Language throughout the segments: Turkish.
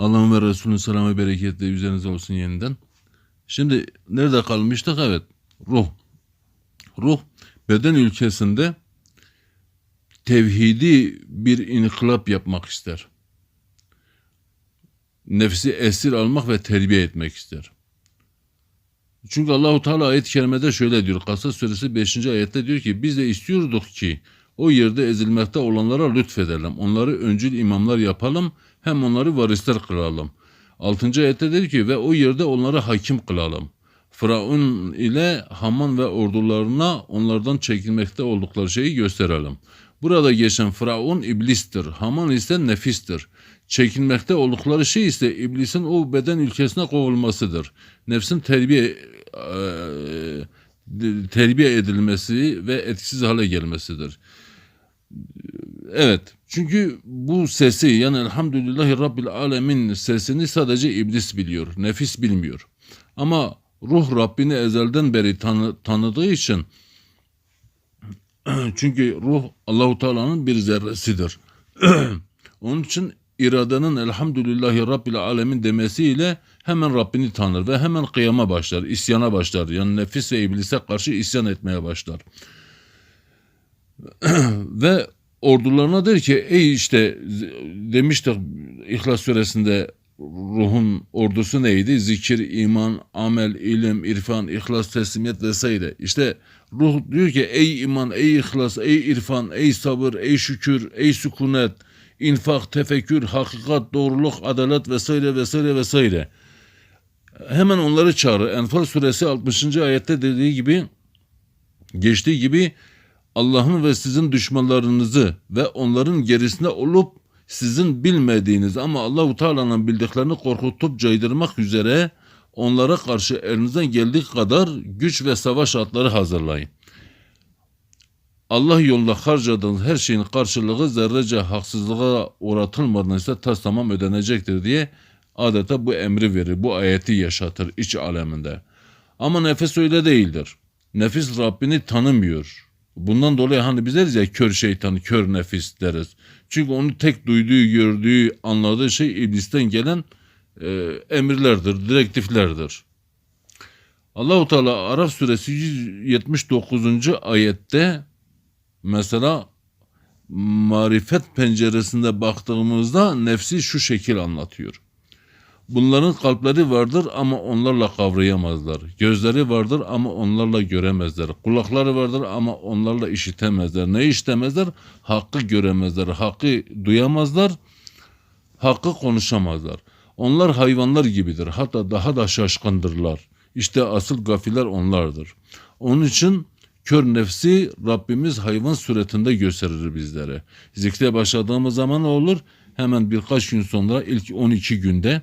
Allah'ın ve Resulünün selamı bereketli üzerinize olsun yeniden. Şimdi nerede kalmıştık? Evet. Ruh. Ruh beden ülkesinde tevhidi bir inkılap yapmak ister. Nefsi esir almak ve terbiye etmek ister. Çünkü Allahu Teala ayet-i kerimede şöyle diyor. Kasas suresi 5. ayette diyor ki biz de istiyorduk ki o yerde ezilmekte olanlara lütfedelim. Onları öncül imamlar yapalım hem onları varisler kılalım. 6. ayette dedi ki ve o yerde onları hakim kılalım. Firavun ile Haman ve ordularına onlardan çekilmekte oldukları şeyi gösterelim. Burada geçen Firavun iblistir. Haman ise nefistir. Çekilmekte oldukları şey ise iblisin o beden ülkesine kovulmasıdır. Nefsin terbiye eee, terbiye edilmesi ve etkisiz hale gelmesidir. Evet. Çünkü bu sesi yani Elhamdülillahi Rabbil Alemin sesini sadece iblis biliyor. Nefis bilmiyor. Ama ruh Rabbini ezelden beri tanı- tanıdığı için çünkü ruh Allahu Teala'nın bir zerresidir. Onun için iradenin Elhamdülillahi Rabbil Alemin demesiyle hemen Rabbini tanır ve hemen kıyama başlar, isyana başlar. Yani nefis ve iblise karşı isyan etmeye başlar. ve ordularına der ki ey işte demiştik İhlas suresinde ruhun ordusu neydi? Zikir, iman, amel, ilim, irfan, ihlas, teslimiyet vesaire. İşte ruh diyor ki ey iman, ey ihlas, ey irfan, ey sabır, ey şükür, ey sükunet, infak, tefekkür, hakikat, doğruluk, adalet vesaire vesaire vesaire. Hemen onları çağırır. Enfal suresi 60. ayette dediği gibi geçtiği gibi Allah'ın ve sizin düşmanlarınızı ve onların gerisinde olup sizin bilmediğiniz ama Allahu Teala'nın bildiklerini korkutup caydırmak üzere onlara karşı elinizden geldiği kadar güç ve savaş atları hazırlayın. Allah yolunda harcadığınız her şeyin karşılığı zerrece haksızlığa uğratılmadan ise tas tamam ödenecektir diye adeta bu emri verir, bu ayeti yaşatır iç aleminde. Ama nefes öyle değildir. Nefis Rabbini tanımıyor. Bundan dolayı hani biz deriz ya kör şeytan, kör nefis deriz. Çünkü onu tek duyduğu, gördüğü, anladığı şey iblisten gelen e, emirlerdir, direktiflerdir. Allahu Teala Araf suresi 179. ayette mesela marifet penceresinde baktığımızda nefsi şu şekil anlatıyor. Bunların kalpleri vardır ama onlarla kavrayamazlar. Gözleri vardır ama onlarla göremezler. Kulakları vardır ama onlarla işitemezler. Ne işitemezler? Hakkı göremezler. Hakkı duyamazlar. Hakkı konuşamazlar. Onlar hayvanlar gibidir. Hatta daha da şaşkındırlar. İşte asıl gafiller onlardır. Onun için kör nefsi Rabbimiz hayvan suretinde gösterir bizlere. Zikre başladığımız zaman olur? Hemen birkaç gün sonra ilk 12 günde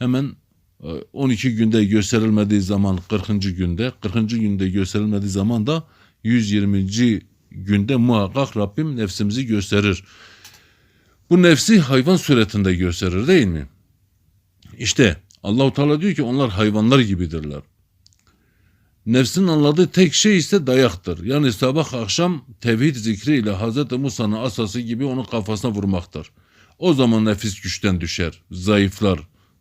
hemen e, 12 günde gösterilmediği zaman 40. günde, 40. günde gösterilmediği zaman da 120. günde muhakkak Rabbim nefsimizi gösterir. Bu nefsi hayvan suretinde gösterir değil mi? İşte Allahu Teala diyor ki onlar hayvanlar gibidirler. Nefsin anladığı tek şey ise dayaktır. Yani sabah akşam tevhid zikriyle Hz. Musa'nın asası gibi onun kafasına vurmaktır. O zaman nefis güçten düşer, zayıflar.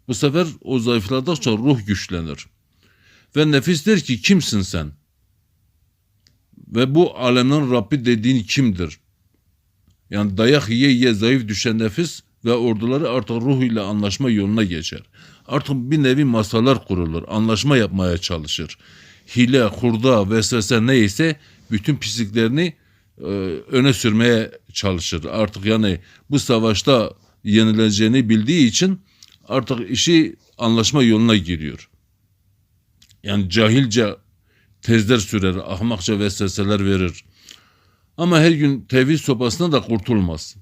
Bu sefer o zayıfladıkça ruh güçlenir. Ve nefis der ki kimsin sen? Ve bu alemden Rabbi dediğin kimdir? Yani dayak yiye yiye zayıf düşen nefis ve orduları artık ruh ile anlaşma yoluna geçer. Artık bir nevi masalar kurulur, anlaşma yapmaya çalışır. Hile, hurda, vesvese neyse bütün pisliklerini e, öne sürmeye çalışır. Artık yani bu savaşta yenileceğini bildiği için artık işi anlaşma yoluna giriyor. Yani cahilce tezler sürer, ahmakça vesveseler verir. Ama her gün tevhid sopasına da kurtulmaz.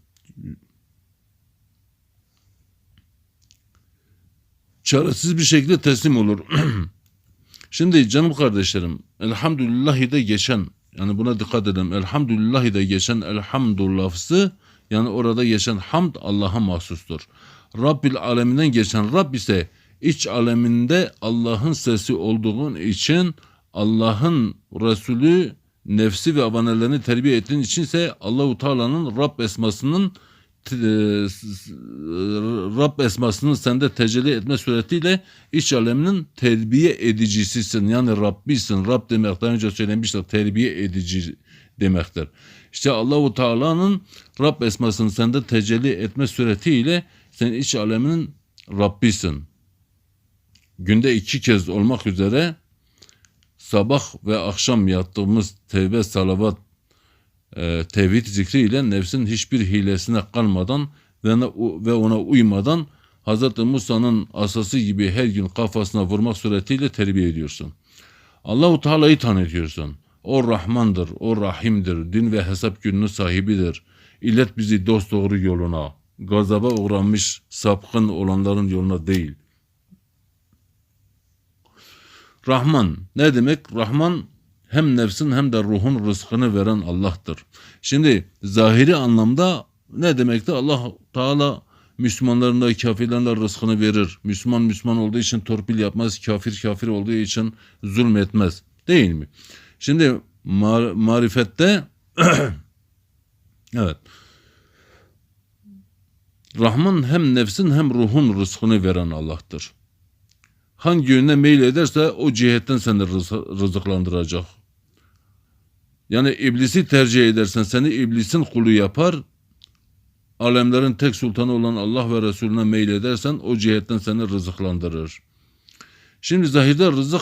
Çaresiz bir şekilde teslim olur. Şimdi canım kardeşlerim, elhamdülillahi de geçen, yani buna dikkat edelim. Elhamdülillahi de geçen elhamdü lafzı, yani orada geçen hamd Allah'a mahsustur. Rabbil aleminden geçen Rab ise iç aleminde Allah'ın sesi olduğun için Allah'ın Resulü nefsi ve abanelerini terbiye ettiğin için ise Allahu Teala'nın Rab esmasının e, s- Rab esmasının sende tecelli etme suretiyle iç aleminin terbiye edicisisin. Yani Rabbisin. Rab demek daha önce söylemiştik terbiye edici demektir. İşte Allahu Teala'nın Rab esmasını sende tecelli etme suretiyle sen iç aleminin Rabbisin. Günde iki kez olmak üzere sabah ve akşam yattığımız tevbe, salavat, e, tevhid zikriyle nefsin hiçbir hilesine kalmadan ve ve ona uymadan Hz. Musa'nın asası gibi her gün kafasına vurmak suretiyle terbiye ediyorsun. Allahu Teala'yı tanıtıyorsun. O Rahmandır, o Rahim'dir, din ve hesap gününün sahibidir. İlet bizi dost doğru yoluna, gazaba uğramış sapkın olanların yoluna değil. Rahman ne demek? Rahman hem nefsin hem de ruhun rızkını veren Allah'tır. Şimdi zahiri anlamda ne demekti? Allah Teala Müslümanların da kafirlerin de rızkını verir. Müslüman Müslüman olduğu için torpil yapmaz. Kafir kafir olduğu için zulmetmez. Değil mi? Şimdi mar- marifette evet Rahman hem nefsin hem ruhun rızkını veren Allah'tır. Hangi yöne meyil ederse o cihetten seni rız- rızıklandıracak. Yani iblisi tercih edersen seni iblisin kulu yapar. Alemlerin tek sultanı olan Allah ve Resulüne meyil edersen o cihetten seni rızıklandırır. Şimdi zahirde rızık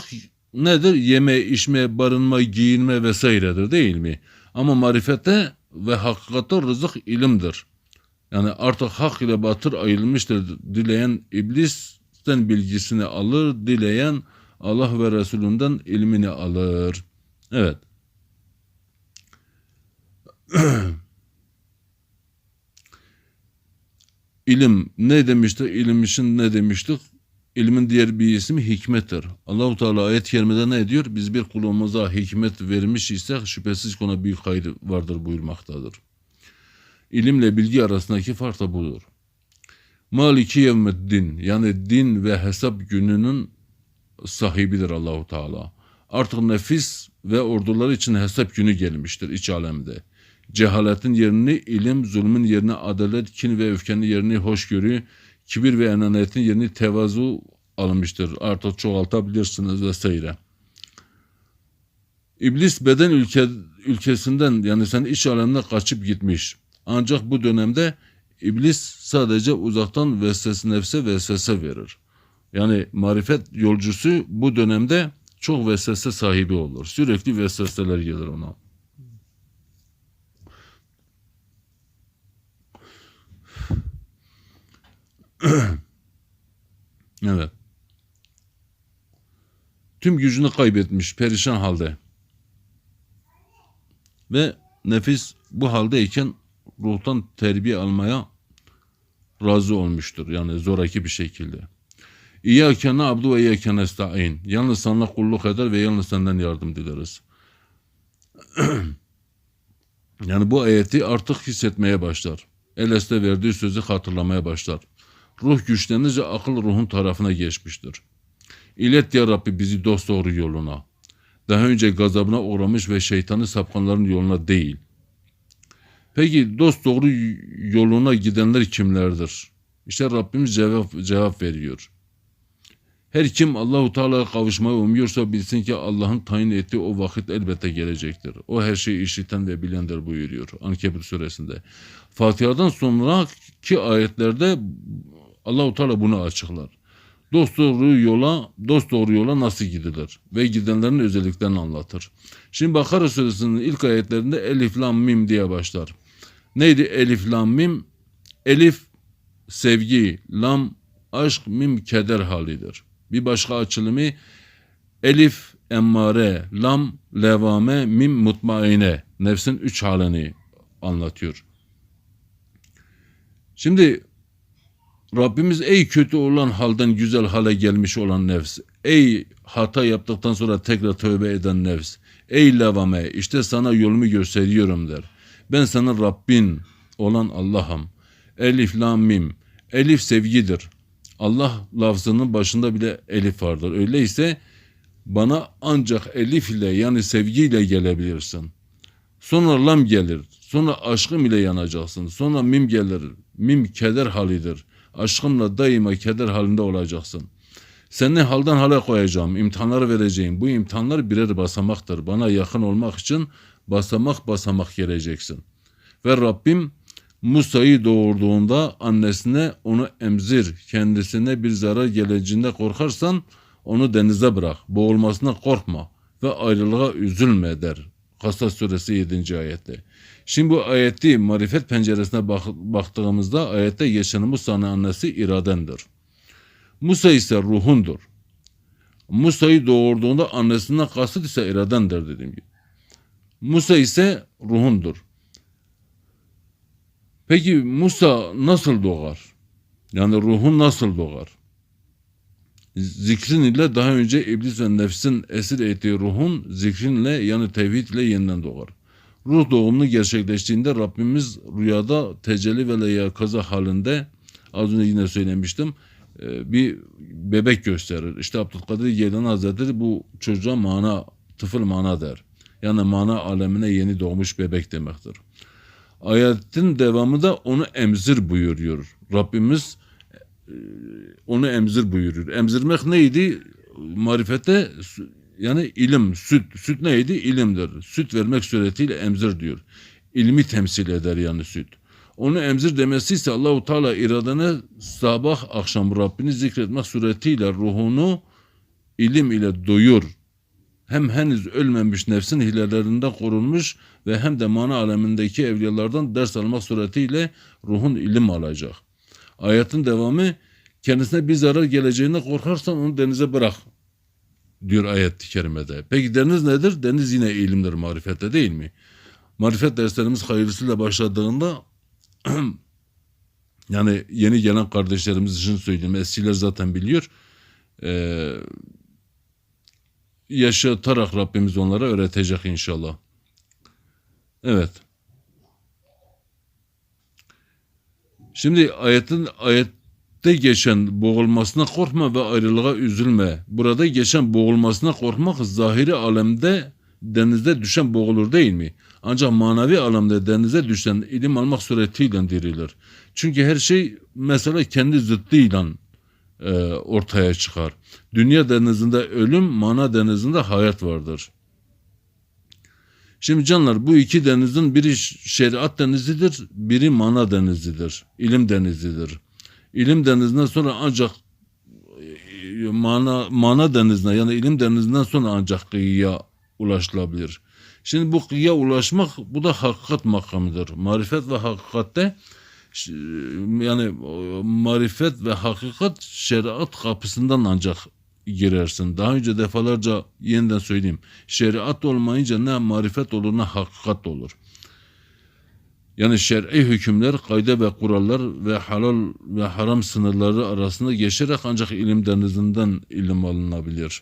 nedir? Yeme, içme, barınma, giyinme vesairedir değil mi? Ama marifette ve hakikatte rızık ilimdir. Yani artık hak ile batır ayrılmıştır. Dileyen iblisten bilgisini alır, dileyen Allah ve Resulünden ilmini alır. Evet. İlim ne demiştik? İlim için ne demiştik? İlmin diğer bir ismi hikmettir. Allahu Teala ayet-i kerimede ne diyor? Biz bir kulumuza hikmet vermiş isek şüphesiz ki ona büyük hayır vardır buyurmaktadır. İlimle bilgi arasındaki fark da budur. Maliki yevmeddin yani din ve hesap gününün sahibidir Allahu Teala. Artık nefis ve ordular için hesap günü gelmiştir iç alemde. Cehaletin yerini ilim, zulmün yerini adalet, kin ve öfkenin yerini hoşgörü, kibir ve enaniyetin yerini tevazu almıştır. Artık çoğaltabilirsiniz vesaire. İblis beden ülke, ülkesinden yani sen iç alemine kaçıp gitmiş. Ancak bu dönemde iblis sadece uzaktan vesvese nefse vesvese verir. Yani marifet yolcusu bu dönemde çok vesvese sahibi olur. Sürekli vesveseler gelir ona. evet. Tüm gücünü kaybetmiş, perişan halde. Ve nefis bu haldeyken ruhtan terbiye almaya razı olmuştur. Yani zoraki bir şekilde. İyyâke abdu ve iyyâke nesta'in. Yalnız sana kulluk eder ve yalnız senden yardım dileriz. yani bu ayeti artık hissetmeye başlar. Eleste verdiği sözü hatırlamaya başlar. Ruh güçlenince akıl ruhun tarafına geçmiştir. İlet ya Rabbi bizi dost doğru yoluna. Daha önce gazabına uğramış ve şeytanı sapkanların yoluna değil. Peki dost doğru yoluna gidenler kimlerdir? İşte Rabbimiz cevap, cevap veriyor. Her kim Allahu Teala'ya kavuşmayı umuyorsa bilsin ki Allah'ın tayin ettiği o vakit elbette gelecektir. O her şeyi işiten ve bilendir buyuruyor Ankebut suresinde. Fatiha'dan sonraki ayetlerde Allahu Teala bunu açıklar. Dost doğru yola, dost doğru yola nasıl gidilir ve gidenlerin özelliklerini anlatır. Şimdi Bakara suresinin ilk ayetlerinde Elif Lam Mim diye başlar. Neydi Elif Lam Mim? Elif sevgi, lam aşk, mim keder halidir. Bir başka açılımı Elif emmare, lam levame, mim mutmaine. Nefsin üç halini anlatıyor. Şimdi Rabbimiz ey kötü olan halden güzel hale gelmiş olan nefs. Ey hata yaptıktan sonra tekrar tövbe eden nefs. Ey levame işte sana yolumu gösteriyorum der. Ben sana Rabbin olan Allah'ım. Elif lam mim. Elif sevgidir. Allah lafzının başında bile elif vardır. Öyleyse bana ancak elif ile yani sevgiyle gelebilirsin. Sonra lam gelir. Sonra aşkım ile yanacaksın. Sonra mim gelir. Mim keder halidir. Aşkımla daima keder halinde olacaksın. Seni halden hale koyacağım, imtihanlar vereceğim. Bu imtihanlar birer basamaktır. Bana yakın olmak için basamak basamak geleceksin. Ve Rabbim Musa'yı doğurduğunda annesine onu emzir, kendisine bir zarar geleceğinde korkarsan onu denize bırak, boğulmasına korkma ve ayrılığa üzülme der. Kasas suresi 7. ayette. Şimdi bu ayeti marifet penceresine bak- baktığımızda ayette geçen Musa'nın annesi iradendir. Musa ise ruhundur. Musa'yı doğurduğunda annesinden kasıt ise iradendir dediğim gibi. Musa ise ruhundur. Peki Musa nasıl doğar? Yani ruhun nasıl doğar? Zikrin ile daha önce iblis ve nefsin esir ettiği ruhun zikrinle yani tevhid ile yeniden doğar. Ruh doğumunu gerçekleştiğinde Rabbimiz rüyada tecelli ve leyakaza halinde az önce yine söylemiştim e, bir bebek gösterir. İşte Abdülkadir Geylani Hazretleri bu çocuğa mana, tıfıl mana der. Yani mana alemine yeni doğmuş bebek demektir. Ayetin devamı da onu emzir buyuruyor. Rabbimiz e, onu emzir buyuruyor. Emzirmek neydi? Marifete yani ilim, süt. Süt neydi? İlimdir. Süt vermek suretiyle emzir diyor. İlmi temsil eder yani süt. Onu emzir demesi ise Allahu Teala iradene sabah akşam Rabbini zikretmek suretiyle ruhunu ilim ile doyur. Hem henüz ölmemiş nefsin hilelerinden korunmuş ve hem de mana alemindeki evliyalardan ders almak suretiyle ruhun ilim alacak. Ayetin devamı kendisine bir zarar geleceğine korkarsan onu denize bırak diyor ayet-i kerimede. Peki deniz nedir? Deniz yine ilimdir marifette değil mi? Marifet derslerimiz hayırlısıyla başladığında yani yeni gelen kardeşlerimiz için söyleyeyim. Eskiler zaten biliyor. Ee, yaşatarak Rabbimiz onlara öğretecek inşallah. Evet. Şimdi ayetin ayette geçen boğulmasına korkma ve ayrılığa üzülme. Burada geçen boğulmasına korkmak zahiri alemde denizde düşen boğulur değil mi? Ancak manevi alemde denize düşen ilim almak suretiyle dirilir. Çünkü her şey mesela kendi zıttıyla e, ortaya çıkar. Dünya denizinde ölüm, mana denizinde hayat vardır. Şimdi canlar bu iki denizin biri şeriat denizidir, biri mana denizidir, ilim denizidir. İlim denizinden sonra ancak e, mana, mana denizine yani ilim denizinden sonra ancak kıyıya ulaşılabilir. Şimdi bu kıyıya ulaşmak bu da hakikat makamıdır. Marifet ve hakikatte yani marifet ve hakikat şeriat kapısından ancak girersin. Daha önce defalarca yeniden söyleyeyim. Şeriat olmayınca ne marifet olur ne hakikat olur. Yani şer'i hükümler, kayda ve kurallar ve halal ve haram sınırları arasında geçerek ancak ilim denizinden ilim alınabilir.